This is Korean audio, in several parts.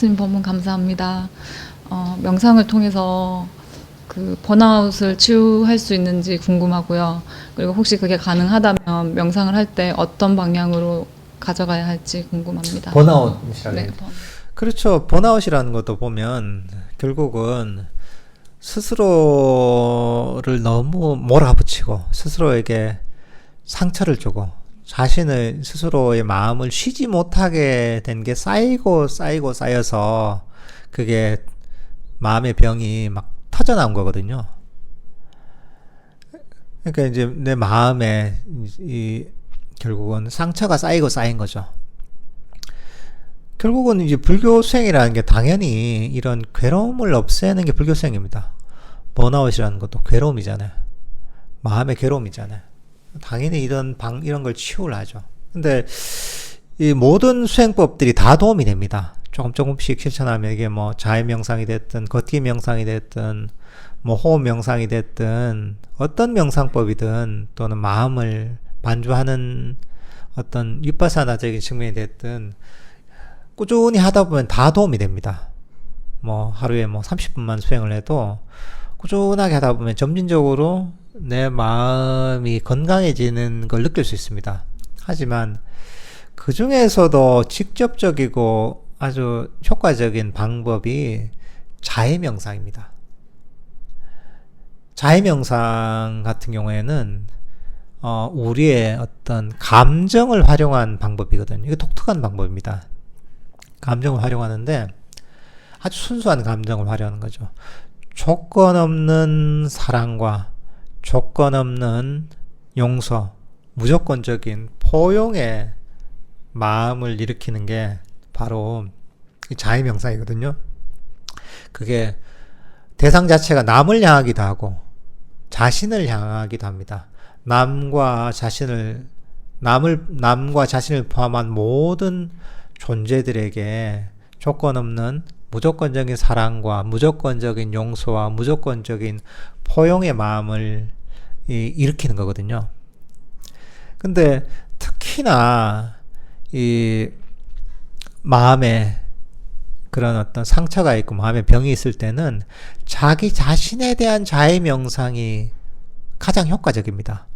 스님 법문 감사합니다. 어, 명상을 통해서 그 번아웃을 치유할 수 있는지 궁금하고요. 그리고 혹시 그게 가능하다면 명상을 할 때 어떤 방향으로 가져가야 할지 궁금합니다. 번아웃이라는 네, 게. 번- 그렇죠. 번아웃이라는 것도 보면 결국은 스스로를 너무 몰아붙이고 스스로에게 상처를 주고 자신의 스스로의 마음을 쉬지 못하게 된 게 쌓이고 쌓이고 쌓여서 그게 마음의 병이 막 터져 나온 거거든요. 그러니까 이제 내 마음에 이, 이 결국은 상처가 쌓이고 쌓인 거죠. 결국은 이제 불교 수행이라는 게 당연히 이런 괴로움을 없애는 게 불교 수행입니다. 번아웃이라는 것도 괴로움이잖아요. 마음의 괴로움이잖아요. 당연히 이런 방 이런 걸 하죠. 근데 이 모든 수행법들이 다 도움이 됩니다. 조금 조금씩 실천하면 이게 뭐 자해 명상이 됐든 걷기 명상이 됐든 뭐 호흡 명상이 됐든 어떤 명상법이든 또는 마음을 반주하는 어떤 윗바사나적인 측면이 됐든 꾸준히 하다 보면 다 도움이 됩니다. 뭐 하루에 뭐 30분만 수행을 해도 꾸준하게 하다 보면 점진적으로 내 마음이 건강해지는 걸 느낄 수 있습니다. 하지만 그 중에서도 직접적이고 아주 효과적인 방법이 자해 명상입니다. 자해 명상 같은 경우에는 어, 우리의 어떤 감정을 활용한 방법이거든요. 이거 독특한 방법입니다. 감정을 활용하는데 아주 순수한 감정을 활용하는 거죠. 조건 없는 사랑과 조건 없는 용서, 무조건적인 포용의 마음을 일으키는 게 바로 이 자의 명상이거든요. 그게 대상 자체가 남을 향하기도 하고 자신을 향하기도 합니다. 남과 자신을 남을 남과 자신을 포함한 모든 존재들에게 조건 없는 무조건적인 사랑과 무조건적인 용서와 무조건적인 포용의 마음을 이, 일으키는 거거든요. 근데 특히나 이 마음에 그런 어떤 상처가 있고 마음에 병이 있을 때는 자기 자신에 대한 자해 명상이 가장 효과적입니다.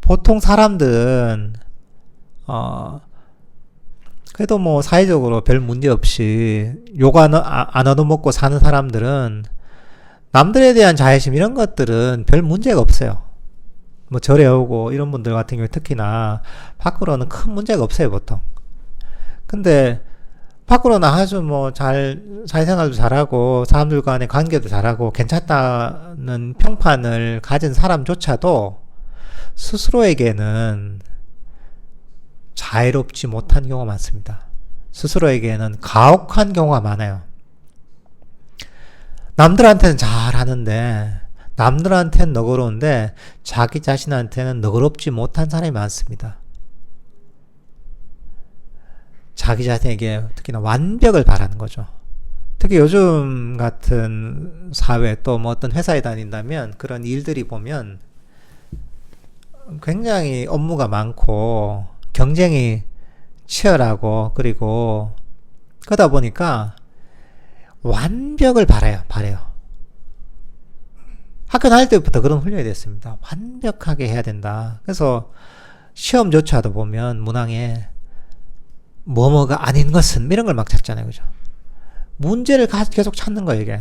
보통 사람들은 어 그래도 뭐 사회적으로 별 문제 없이 욕 안, 안 얻어먹고 사는 사람들은 남들에 대한 자애심 이런 것들은 별 문제가 없어요. 뭐 절에 오고 이런 분들 같은 경우에 특히나 밖으로는 큰 문제가 없어요 보통. 근데 밖으로는 아주 뭐잘 사회생활도 잘하고 사람들 간의 관계도 잘하고 괜찮다는 평판을 가진 사람조차도 스스로에게는 자유롭지 못한 경우가 많습니다. 스스로에게는 가혹한 경우가 많아요. 남들한테는 잘하는데 남들한테는 너그러운데 자기 자신한테는 너그럽지 못한 사람이 많습니다. 자기 자신에게 특히나 완벽을 바라는 거죠. 특히 요즘 같은 사회 또 뭐 어떤 회사에 다닌다면 그런 일들이 보면 굉장히 업무가 많고 경쟁이 치열하고 그리고 그러다 보니까 완벽을 바라요, 바래요. 학교 다닐 때부터 그런 훈련이 됐습니다. 완벽하게 해야 된다. 그래서 시험조차도 보면 문항에 뭐뭐가 아닌 것은 이런 걸 막 찾잖아요, 그죠? 문제를 가- 계속 찾는 거예요, 이게.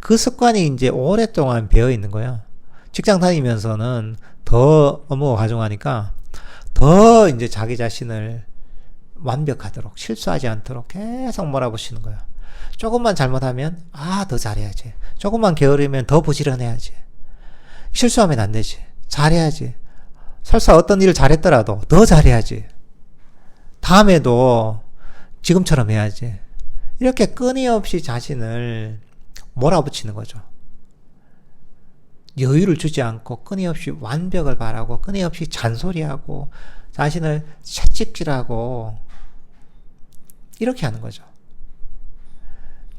그 습관이 이제 오랫동안 배어 있는 거예요. 직장 다니면서는 더 업무가 가중하니까 더 이제 자기 자신을 완벽하도록 실수하지 않도록 계속 몰아붙이는 거야. 조금만 잘못하면 아 더 잘해야지. 조금만 게으르면 더 부지런해야지. 실수하면 안 되지. 잘해야지. 설사 어떤 일을 잘했더라도 더 잘해야지. 다음에도 지금처럼 해야지. 이렇게 끊임없이 자신을 몰아붙이는 거죠. 여유를 주지 않고 끊임없이 완벽을 바라고 끊임없이 잔소리하고 자신을 채찍질하고 이렇게 하는 거죠.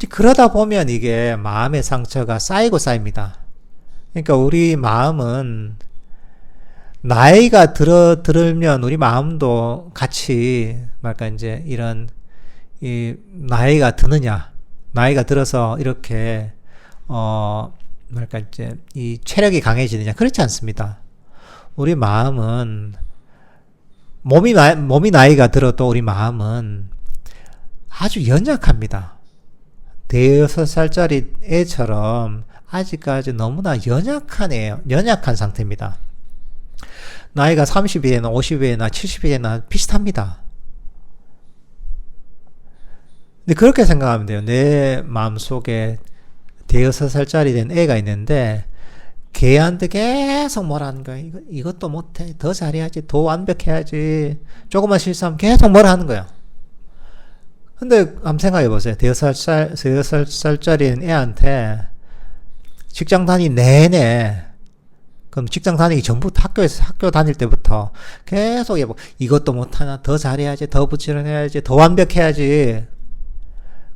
그러다 보면 이게 마음의 상처가 쌓이고 쌓입니다. 그러니까 우리 마음은 나이가 들어 들으면 우리 마음도 같이 말까 이제 이런 이 나이가 드느냐, 나이가 들어서 이렇게 어 뭐랄까 이제 이 체력이 강해지느냐 그렇지 않습니다. 우리 마음은 몸이 나, 몸이 나이가 들어도 우리 마음은 아주 연약합니다. 대여섯 살짜리 애처럼 아직까지 너무나 연약한 애예요. 연약한 상태입니다. 나이가 30이나 50이나 70이나 비슷합니다. 근데 그렇게 생각하면 돼요. 내 마음속에 대여섯 살짜리 된 애가 있는데 걔한테 계속 뭐라는 거야. 이거, 이것도 못해. 더 잘해야지. 더 완벽해야지. 조금만 실수하면 계속 뭐라 하는 거야. 근데 한번 생각해 보세요. 대여섯 살, 대여섯 살짜리 애한테 직장 다니 내내 그럼 직장 다니기 전부터 학교에서 학교 다닐 때부터 계속 뭐 이것도 못하나 더 잘해야지 더 부지런해야지 더 완벽해야지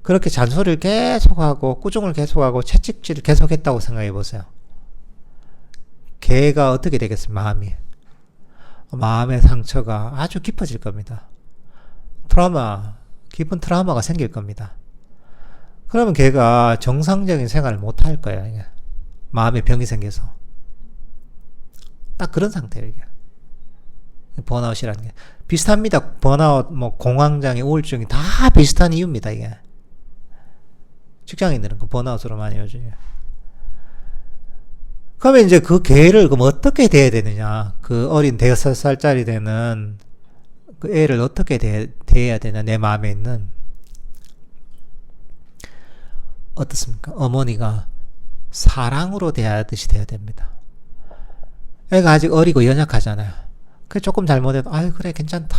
그렇게 잔소리를 계속하고 꾸중을 계속하고 채찍질을 계속했다고 생각해 보세요. 걔가 어떻게 되겠습니까? 마음이 마음의 상처가 아주 깊어질 겁니다. 트라우마 깊은 트라우마가 생길 겁니다. 그러면 걔가 정상적인 생활을 못 할 거예요. 이게. 마음에 병이 생겨서 딱 그런 상태예요. 이게. 번아웃이라는 게 비슷합니다. 번아웃, 뭐 공황장애, 우울증이 다 비슷한 이유입니다. 이게 직장인들은 그 번아웃으로 많이. 이게. 그러면 이제 그 개를 그럼 어떻게 대해야 되느냐? 그 어린 대여섯 살짜리 되는 그 애를 어떻게 대, 대해야 되냐? 내 마음에 있는 어떻습니까? 어머니가 사랑으로 대하듯이 돼야 됩니다. 애가 아직 어리고 연약하잖아요. 그 조금 잘못해도 아유 그래 괜찮다.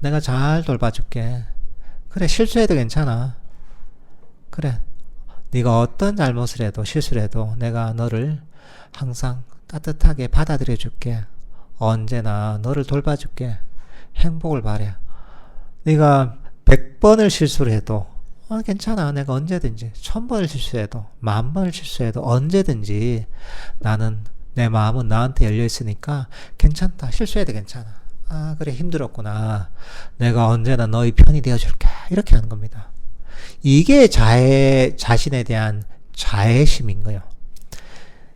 내가 잘 돌봐줄게. 그래 실수해도 괜찮아. 그래 네가 어떤 잘못을 해도 실수를 해도 내가 너를 항상 따뜻하게 받아들여 줄게. 언제나 너를 돌봐줄게. 행복을 바래. 네가 100번을 실수를 해도 어, 괜찮아. 내가 언제든지 천 번을 실수해도 만 번을 실수해도 언제든지 나는 내 마음은 나한테 열려 있으니까 괜찮다. 실수해도 괜찮아. 아 그래 힘들었구나. 내가 언제나 너의 편이 되어 줄게. 이렇게 하는 겁니다. 이게 자애 자신에 대한 자애심인 거예요.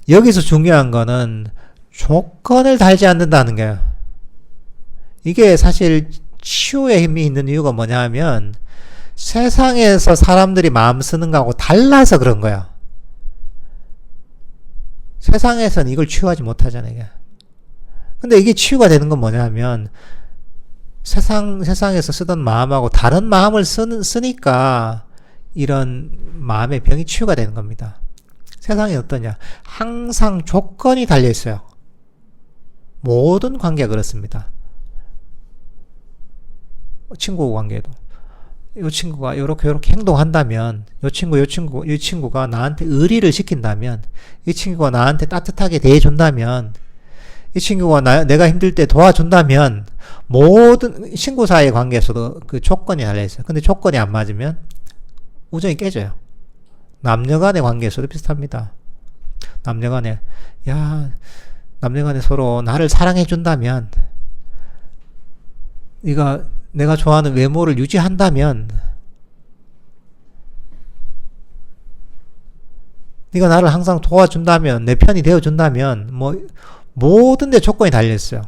여기서 중요한 거는 조건을 달지 않는다는 거예요. 이게 사실 치유의 힘이 있는 이유가 뭐냐 하면 세상에서 사람들이 마음 쓰는 거하고 달라서 그런 거야. 세상에서는 이걸 치유하지 못하잖아요. 근데 이게 치유가 되는 건 뭐냐면 세상 세상에서 쓰던 마음하고 다른 마음을 쓰, 쓰니까 이런 마음의 병이 치유가 되는 겁니다. 세상이 어떠냐? 항상 조건이 달려 있어요. 모든 관계가 그렇습니다. 친구 관계도. 이 친구가 이렇게 이렇게 행동한다면 이 친구 이 친구 이 친구가 나한테 의리를 시킨다면 이 친구가 나한테 따뜻하게 대해준다면 이 친구가 나, 내가 힘들 때 도와준다면 모든 친구 사이의 관계에서도 그 조건이 달려 있어요. 근데 조건이 안 맞으면 우정이 깨져요. 남녀 간의 관계에서도 비슷합니다. 남녀 간에 야 남녀 간에 서로 나를 사랑해 준다면 네가 내가 좋아하는 외모를 유지한다면 네가 나를 항상 도와준다면 내 편이 되어준다면 뭐 모든 데 조건이 달려있어요.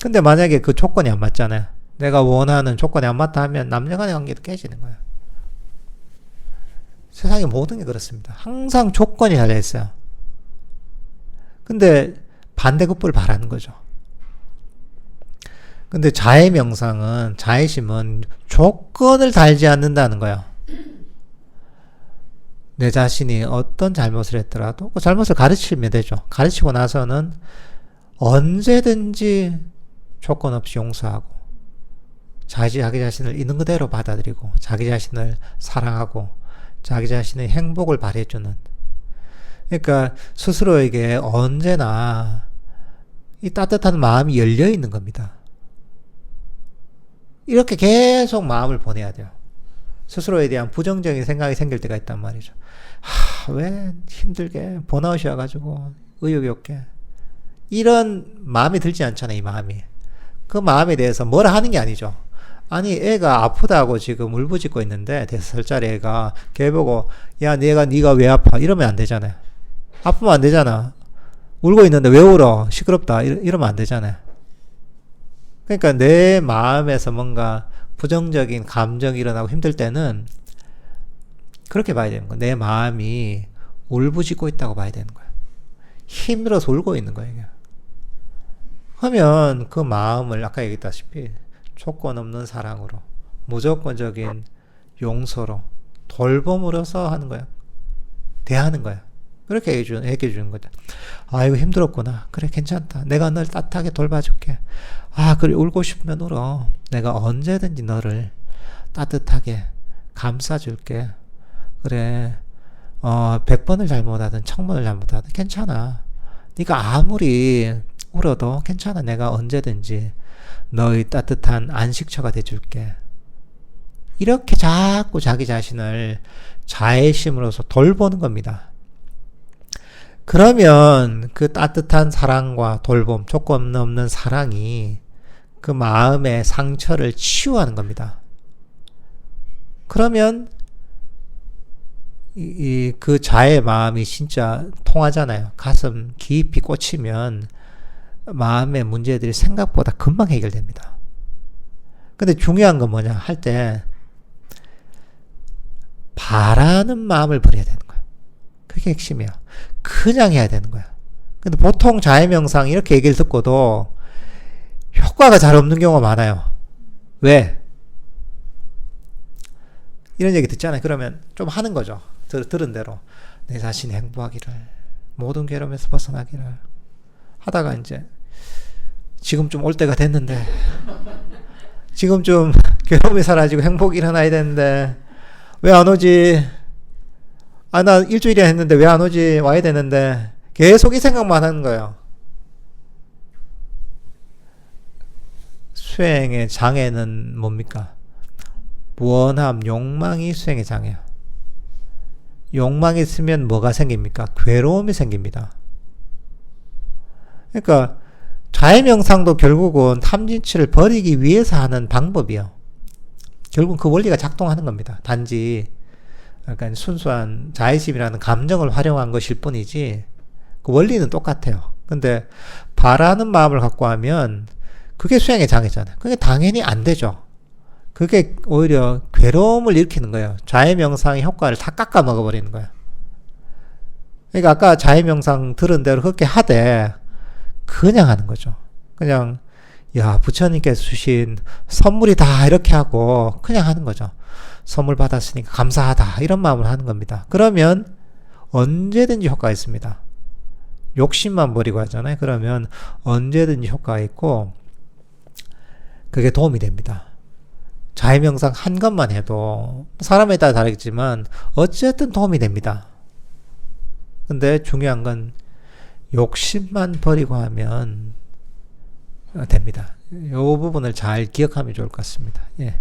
근데 만약에 그 조건이 안 맞잖아요. 내가 원하는 조건이 안 맞다 하면 남녀 간의 관계도 깨지는 거예요. 세상의 모든 게 그렇습니다. 항상 조건이 달려있어요. 근데 반대급부를 바라는 거죠. 근데 자의 명상은 자의심은 조건을 달지 않는다는 거예요. 내 자신이 어떤 잘못을 했더라도 그 잘못을 가르치면 되죠. 가르치고 나서는 언제든지 조건 없이 용서하고 자기 자기 자신을 있는 그대로 받아들이고 자기 자신을 사랑하고 자기 자신의 행복을 발해주는 그러니까 스스로에게 언제나 이 따뜻한 마음이 열려 있는 겁니다. 이렇게 계속 마음을 보내야 돼요. 스스로에 대한 부정적인 생각이 생길 때가 있단 말이죠. 하, 왜 힘들게 번아웃이 와가지고 의욕이 없게 이런 마음이 들지 않잖아요. 이 마음이 그 마음에 대해서 뭐라 하는 게 아니죠. 아니 애가 아프다고 지금 울부짖고 있는데 다섯 살짜리 애가 걔 보고 야 내가 네가 왜 아파 이러면 안 되잖아요. 아프면 안 되잖아. 울고 있는데 왜 울어 시끄럽다 이러, 이러면 안 되잖아요. 그러니까 내 마음에서 뭔가 부정적인 감정이 일어나고 힘들 때는 그렇게 봐야 되는 거야. 내 마음이 울부짖고 있다고 봐야 되는 거야. 힘들어서 울고 있는 거야, 이게. 하면 그 마음을 아까 얘기했다시피 조건 없는 사랑으로, 무조건적인 용서로, 돌봄으로서 하는 거야. 대하는 거야. 그렇게 얘기해 주는, 거죠. 아, 이거 힘들었구나. 그래, 괜찮다. 내가 널 따뜻하게 돌봐줄게. 아, 그래, 울고 싶으면 울어. 내가 언제든지 너를 따뜻하게 감싸줄게. 그래, 어, 100번을 잘못하든 1000번을 잘못하든 괜찮아. 네가 아무리 울어도 괜찮아. 내가 언제든지 너의 따뜻한 안식처가 돼줄게. 이렇게 자꾸 자기 자신을 자애심으로서 돌보는 겁니다. 그러면 그 따뜻한 사랑과 돌봄, 조건 없는 사랑이 그 마음의 상처를 치유하는 겁니다. 그러면 이 그 자의 마음이 진짜 통하잖아요. 가슴 깊이 꽂히면 마음의 문제들이 생각보다 금방 해결됩니다. 근데 중요한 건 뭐냐 할 때 바라는 마음을 버려야 되는 거야. 그게 핵심이야. 그냥 해야 되는 거야. 근데 보통 자해명상 이렇게 얘기를 듣고도 효과가 잘 없는 경우가 많아요. 왜? 이런 얘기 듣잖아요. 그러면 좀 하는 거죠. 들, 들은 대로. 내 자신이 행복하기를, 모든 괴로움에서 벗어나기를 하다가 이제 지금 좀 올 때가 됐는데, 지금 좀 괴로움이 사라지고 행복이 일어나야 되는데, 왜 안 오지? 아, 나 일주일이나 했는데 왜 안 오지? 와야 되는데, 계속 이 생각만 하는 거예요. 수행의 장애는 뭡니까? 원함, 욕망이 수행의 장애야. 욕망이 있으면 뭐가 생깁니까? 괴로움이 생깁니다. 그러니까 자해명상도 결국은 탐진치를 버리기 위해서 하는 방법이요. 결국 그 원리가 작동하는 겁니다. 단지 약간 순수한 자의심이라는 감정을 활용한 것일 뿐이지 그 원리는 똑같아요. 근데 바라는 마음을 갖고 하면 그게 수행의 장애잖아요. 그게 당연히 안 되죠. 그게 오히려 괴로움을 일으키는 거예요. 자해명상의 효과를 다 깎아 먹어버리는 거예요. 그러니까 아까 자해명상 들은 대로 그렇게 하되 그냥 하는 거죠. 그냥 야 부처님께서 주신 선물이 다 이렇게 하고 그냥 하는 거죠. 선물 받았으니까 감사하다 이런 마음으로 하는 겁니다. 그러면 언제든지 효과가 있습니다. 욕심만 버리고 하잖아요. 그러면 언제든지 효과가 있고 그게 도움이 됩니다. 자해명상 한 것만 해도 사람에 따라 다르겠지만 어쨌든 도움이 됩니다. 근데 중요한 건 욕심만 버리고 하면 됩니다. 이 부분을 잘 기억하면 좋을 것 같습니다. 예.